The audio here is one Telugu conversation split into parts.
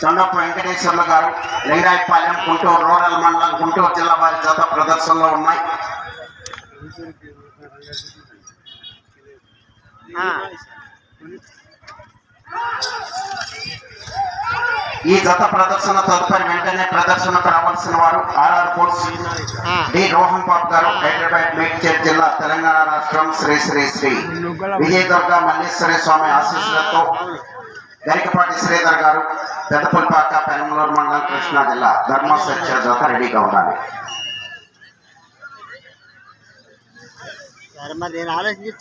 తొండపు వెంకటేశ్వర్లు గారు లింగాయపాలెం గుంటూరు రూరల్ మండలం గుంటూరు జిల్లా వారి జత ప్రదర్శనలో ఉన్నాయి. ఈ జత ప్రదర్శన తదుపరి వెంటనే ప్రదర్శనకు రావాల్సిన వారు ఆర్ఆర్ కోర్స్ ఆ. డి రోహన్ బాబు గారు హైదరాబాద్ మేడ్చల్ జిల్లా తెలంగాణ రాష్ట్రం శ్రీ శ్రీ శ్రీ విజయదుర్గ మల్లేశ్వరి స్వామి ఆశీస్సులతో గరికపాటి శ్రీధర్ గారు పెద్దపుల్పాక పెనమలూరు మండలం కృష్ణా జిల్లా ధర్మసత్య జత రెడీగా ఉండాలి.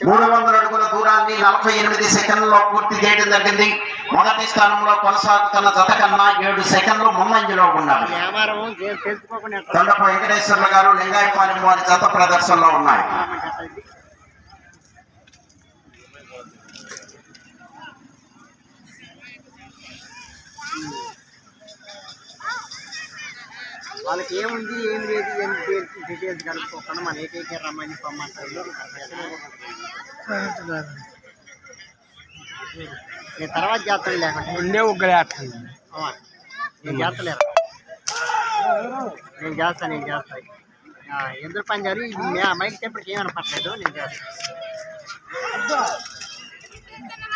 మూడు వందల అడుగుల దూరాన్ని నలభై ఎనిమిది సెకండ్లలో పూర్తి చేయడం జరిగింది. మొదటి స్థానంలో కొనసాగుతున్న జత కన్నా ఏడు సెకండ్లు ముందంజలో ఉన్నారు తొండపు వెంకటేశ్వర్లు గారు లింగాయపాలెం వారి జత ప్రదర్శనలో ఉన్నాయి. వాళ్ళకి ఏముంది ఏం లేదు ఏం డీటెయిల్స్ డీటెయిల్స్ కనుక్కోకుండా మన ఏకైక రమ్మని పొమ్మంటారు నేను తర్వాత చేస్తాను లేకుండా ఉండే ఒక్కలేస్తుంది అమ్మా, నేను చేస్తలేరు నేను చేస్తాను నేను చేస్తాను. ఎందుకు పని చేయాలి మైక్ చెప్పికి ఏమైనా పట్టలేదు నేను చేస్తాను.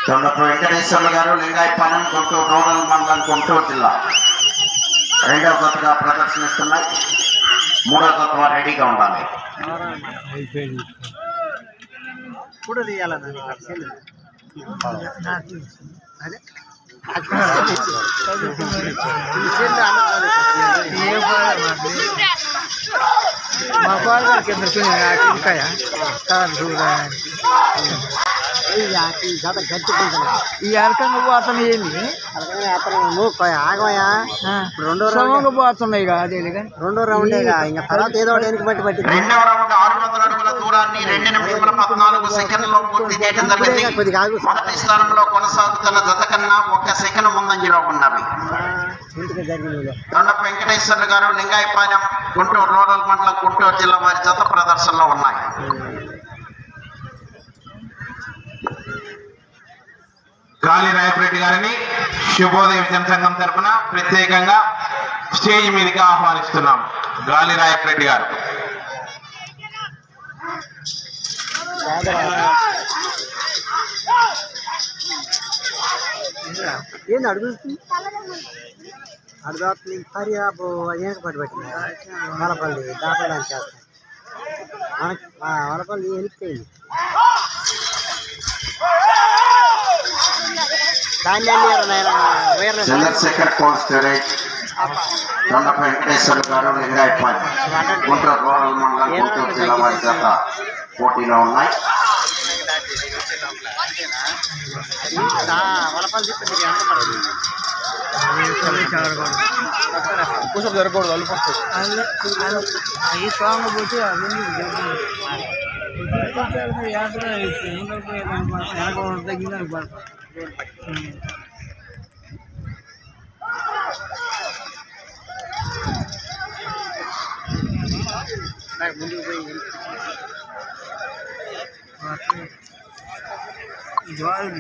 తొండపు వెంకటేశ్వర్లు గారు లింగాయపాలెం గుంటూరు రూరల్ మండలం గుంటూరు జిల్లా. రెండవ జతగా ప్రదర్శనిస్తున్నాయి మూడవ జత వారు రెడీగా ఉండాలి. అదే రెండో రౌండ్ పోతున్నాయి అదే రెండో ఇంకా తర్వాత ఏదో వెనక్కి బట్టి పట్టి రెండవ రౌండ్ ఆరు వందల అడుగుల దూరాన్ని రెండు నిమిషముల పద్నాలుగు సెకండ్లలో పూర్తి చేయడం జరిగింది. కొద్దిగా ఆగు మొదటి స్థానంలో కొనసాగుతున్న జత కన్నా ఒక సెకండ్ ముందంజలో ఉన్నవి ఇంటికి జరిగింది వెంకటేశ్వర్లు గారు లింగాయపాలెం గుంటూరు రూరల్ మండలం గుంటూరు జిల్లా వారి జత ప్రదర్శనలో ఉన్నాయి. గాలి రాయపరెడ్డి గారిని శుభోదయ విజయం సంఘం తరపున ప్రత్యేకంగా స్టేజ్ మీదకి ఆహ్వానిస్తున్నాం. గాలి రాయపరెడ్డి గారు. ఏంది అడుగుతుంది అడుగుతుంది మరి అబ్బో అదేం పట్టి పెట్టింది వలపల్లి దాపడానికి చేస్తాం. మనకి వలపల్లి వెళ్ళిపోయింది దాన్ని వెళ్ళారు నాయన వేరే చంద్రశేఖర్ కోల్డ్ స్టోరేజ్ దొండపు వెంకటేశ్వర్లు గారు లింగాయపాలెం గుంటూరు రూరల్ మండలం గుంటూరు జిల్లా వారి జత పోటీలో ఉన్నాయి. వలపల్లి చెప్పింది ఎంత పడుతుంది కూర్చొని జరగకూడదు అల్లుపడుతుంది అవి స్ట్రాంగ్ పోతే అవన్నీ వెనక తగ్గిందని పడతాం నాకు ముందుకు పోయి జ్వాలు